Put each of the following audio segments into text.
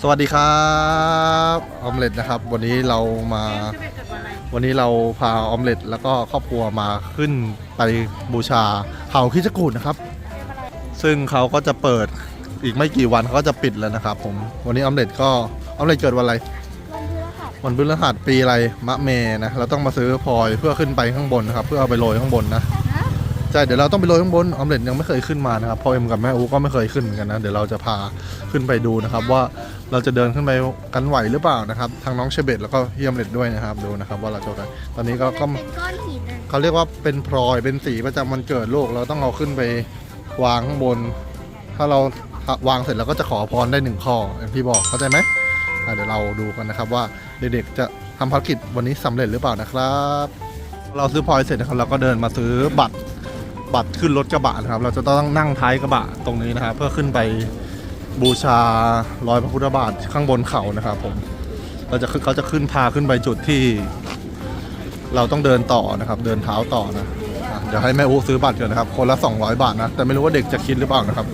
สวัสดีครับออมเล็ตนะครับ วันนี้เรามา วันนี้เราพาออมเล็ตแล้วก็ครอบครัวมาขึ้นไปบูชาเขาคิจกูดนะครับ ซึ่งเขาก็จะเปิดอีกไม่กี่วันเขาก็จะปิดแล้วนะครับผมวันนี้ออมเล็ตก็ออมเล็ตเกิดวันอะไรวันพฤหัสปีอะไรมะเมนะเราต้องมาซื้อพลอยเพื่อขึ้นไปข้างบนนะครับ เพื่อเอาไปโรยข้างบนนะ ช่เดี๋ยวเราต้องไปโรยข้างบนออมเล็ตยังไม่เคยขึ้นมานะครับพ่อเอ็มกับแม่อูก็ไม่เคยขึ้นเหมือนกันนะเดี๋ยวเราจะพาขึ้นไปดูนะครับ ว่าเราจะเดินขึ้นไปกันไหวหรือเปล่านะครับทางน้องเชเบตแล้วก็พี่ออมเล็ตด้วยนะครับดูนะครับว่าเราจะไปตอนนี้ก็ก็เป็นก้อนหินอะเขาเรียกว่าเป็นพลอยเป็นสีประจำวันเกิดลูกเราต้องเอาขึ้นไปวางข้างบน ถ้าเราวางเสร็จเราก็จะขอพรได้หนึ่งข้ออย่างที่บอกเข้าใจไหมอะเดี๋ยวเราดูกันนะครับว่าเด็กๆจะทำภารกิจวันนี้สำเร็จหรือเปล่านะครับ เราซื้อพลอยเสร็จนะครับเราก็เดินมาซื้อบัตร บัตรขึ้นรถกระบะนะครับ เราจะต้องนั่งท้ายกระบะตรงนี้นะครับ เพื่อขึ้นไปบูชารอยพระพุทธบาทข้างบนเขานะครับผมเราจะเขาจะขึ้นพาขึ้นไปจุดที่ เราต้องเดินต่อนะครับ เดินเท้าต่อนะอะเดี๋ยวให้แม่อูซื้อบัตรก่อนนะครับ คนละ 200 บาทนะ แต่ไม่รู้ว่าเด็กจะคิดหรือเปล่านะครับ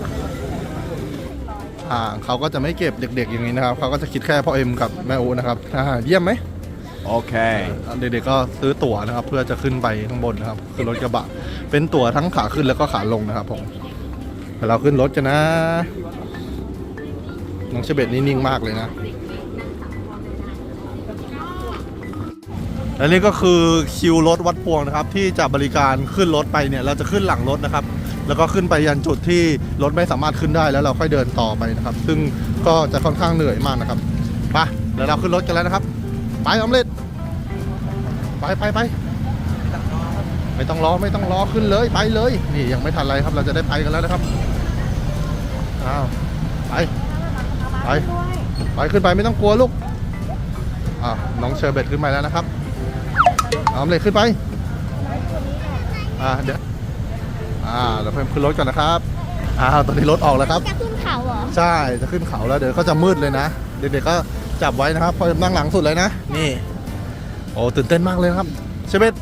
อ่าเขาก็จะไม่เก็บเด็ก ๆ อย่างนี้นะครับเขาก็จะคิดแค่พ่อเอ็มกับแม่อูนะครับอ่าเยี่ยมไหม Okay. อะเด็กๆก็ซื้อตั๋วนะครับ เพื่อจะขึ้นไปข้างบนนะครับขึ้นรถกระบะ เป็นตั๋วทั้งขาขึ้นแล้วก็ขาลงนะครับผมเดี๋ยวเราขึ้นรถกันนะน้องเชเบตนี่นิ่งมากเลยนะและนี่ก็คือคิวรถวัดพวงนะครับ ที่จะบริการขึ้นรถไปเนี่ย เราจะขึ้นหลังรถนะครับ แล้วก็ขึ้นไปยันจุดที่รถไม่สามารถขึ้นได้แล้วเราค่อยเดินต่อไปนะครับ ซึ่งก็จะค่อนข้างเหนื่อยมากนะครับไปเดี๋ยวเราขึ้นรถกันแล้วนะครับ ไปออมเล็ตไปไปไปไม่ต้องรอไม่ต้องรอขึ้นเลยไปเลย นี่ยังไม่ทันไรครับเราจะได้ไปกันแล้วนะครับอ้าวไปไปไปขึ้นไปไม่ต้องกลัวลูกอ่าวน้องเชอร์เบตขึ้นไปแล้วนะครับออมเล็ตขึ้นไปอ่าเดี๋ยวอ่าเราเพิ่มขึ้นรถก่อนนะครับอ้าวตอนนี้รถออกแล้วครับจะขึ้นเขาเหรอใช่จะขึ้นเขาแล้วเดี๋ยวก็จะมืดเลยนะเด็กๆก็ จับไว้นะครับพอนั่งหลังสุดเลยนะ นี่ โอ้ตื่นเต้นมากเลยครับเชเบต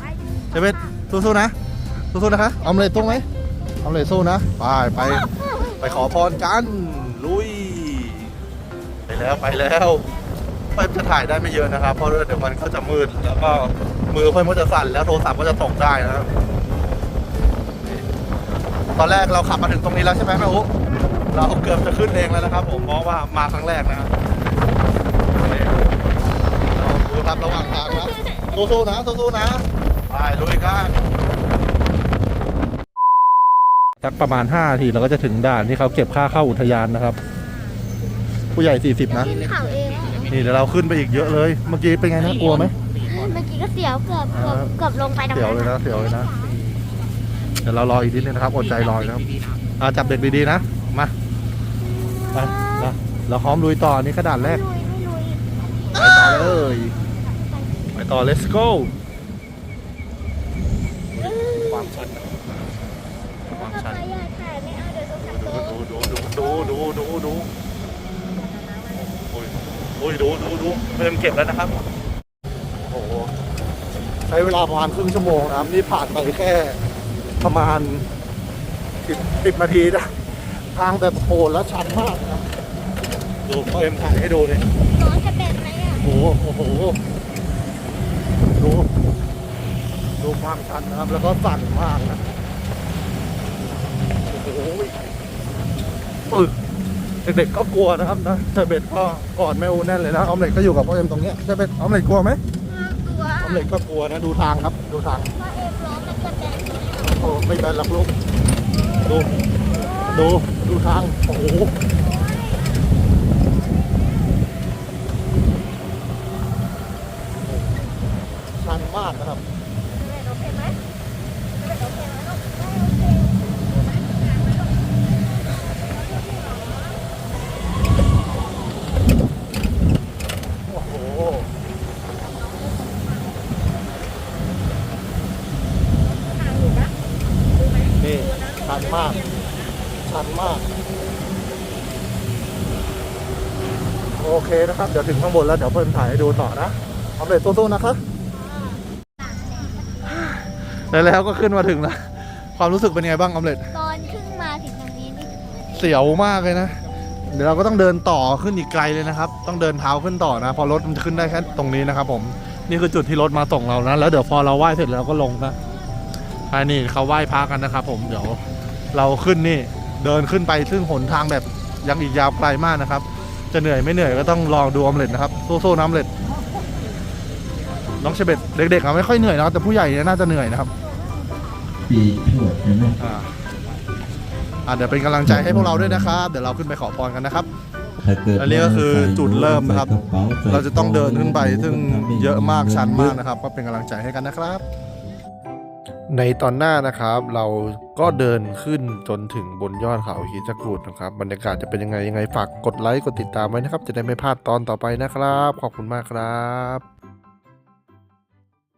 เชเบตสู้ๆนะสู้ๆนะคะออมเลยตรงไหมออมเลยสู้นะไปไปไปขอพรกันลุย ไปแล้วไปแล้วเพิ่มจะถ่ายได้ไม่เยอะนะครับ เพราะเดี๋ยวมันก็จะมืดแล้วก็มือเพิ่มก็จะสั่นแล้วโทรศัพท์ก็จะตกได้นะครับตอนแรกเราขับมาถึงตรงนี้แล้วใช่ไหมแม่อุ๊เราเกือบจะขึ้นเองแล้วนะครับ ผมเพราะว่ามาครั้งแรกนะครับ ดูครับระหว่างทางนะสู้ๆนะสู้ๆนะไปลุยกันสักประมาณ5นาทีเราก็จะถึงด่านที่เขาเก็บค่าเข้าอุทยานนะครับ ผู้ใหญ่ 40 นะขึ้นเขาเองอะนี่เดี๋ยวเราขึ้นไปอีกเยอะเลย เมื่อกี้เป็นไงนะกลัวไหม เมื่อกี้ก็เสียวเกือบเกือบอ่าเกือบลงไปตรงเสียวนั้นเลยนะเสียวเลยนะ เดี๋ยวเรารออีกนิดนึงนะครับอดใจรอนะครับอ่าจับเด็กดีๆนะ มาไปนะเราพร้อมลุยต่ออันนี่กระดานแรก ลุยไม่ลุยไปต่อ เลย ไปต่อ let's go ความชันนะความถ้าชันไปอยากถ่ายไม่เอาเดี๋ยวโทรศัพท์โตดูดูดูดูดูดูดูโอ้ยโอ้ยดูดูดูเริ่มเก็บแล้วนะครับ โอ้โห ใช้เวลาประมาณครึ่งชั่วโมงนะครับ นี่ผ่านไปแค่ประมาณสิบสิบนาทีนะทางแบบโหดและชันมากนะครับดูพ่อเอ็มถ่ายให้ดูเลยน้องจะเป็นไหมอะโอ้โหโอ้ดูดูความชันนะครับ แล้วก็สั่นมากนะโอ้โหปึกเด็กๆก็กลัวนะครับนะเชเบตก็กอดแม่อูแน่นเลยนะออมเล็ตก็อยู่กับพ่อเอ็มตรงเนี้ยเชเบตออมเล็ตกลัวไหมกลัวออมเล็ตก็กลัวนะดูทางครับ ดูทางว่าเอ็มล้อมันจะเป็นโอ้ไม่เป็นหรอกลูกดูดูดูทางโอ้โห ชันมากนะครับโอเคไหมโอเคไหมลูกไม่โอเคนี่ชันมาก ชันมาก โอเคนะครับ เดี๋ยวถึงข้างบนแล้ว เดี๋ยวเพิ่นถ่ายให้ดูต่อนะออมเล็ตสู้ๆนะครับ แล้วก็ขึ้นมาถึงแล้วความรู้สึกเป็นไงบ้างออมเล็ตตอนขึ้นมาถึงตรงนี้นี่เสียวมากเลยนะ เดี๋ยวเราก็ต้องเดินต่อขึ้นอีกไกลเลยนะครับ ต้องเดินเท้าขึ้นต่อนะเพอรถมันจะขึ้นได้แค่ตรงนี้นะครับ ผมนี่คือจุดที่รถมาส่งเรานะ แล้วเดี๋ยวพอเราไหว้เสร็จแล้วก็ลงนะอันนี้เขาไหว้พระกันนะครับ ผมเดี๋ยวเราขึ้นนี่เดินขึ้นไปซึ่งหนทางแบบยังอีกยาวไกลมากนะครับ จะเหนื่อยไม่เหนื่อยก็ต้องลองดูออมเล็ตนะครับสู้ๆน้ำเล็ตน้องเชเบตเด็กๆอะไม่ค่อยเหนื่อยนะครับแต่ผู้ใหญ่เนี่ยน่าจะเหนื่อยนะครับ ปีชวดเห็นไหมอ่าอ่าเดี๋ยวเป็นกำลังใจให้พวกเราด้วยนะครับ เดี๋ยวเราขึ้นไปขอพรกันนะครับถ้าเกิดอันนี้ก็คือจุดเริ่มนะครับใส่กป๋ใส่เราจะต้องเดินขึ้นไปซึ่งเยอะมากชันมากเยอะนะครับ ก็เป็นกำลังใจให้กันนะครับ ในตอนหน้านะครับเราก็เดินขึ้นจนถึงบนยอดเขาหินจักรูดนะครับบรรยากาศจะเป็นยังไงยังไงฝากกดไลค์กดติดตามไว้นะครับ จะได้ไม่พลาดตอนต่อไปนะครับ ขอบคุณมากครับ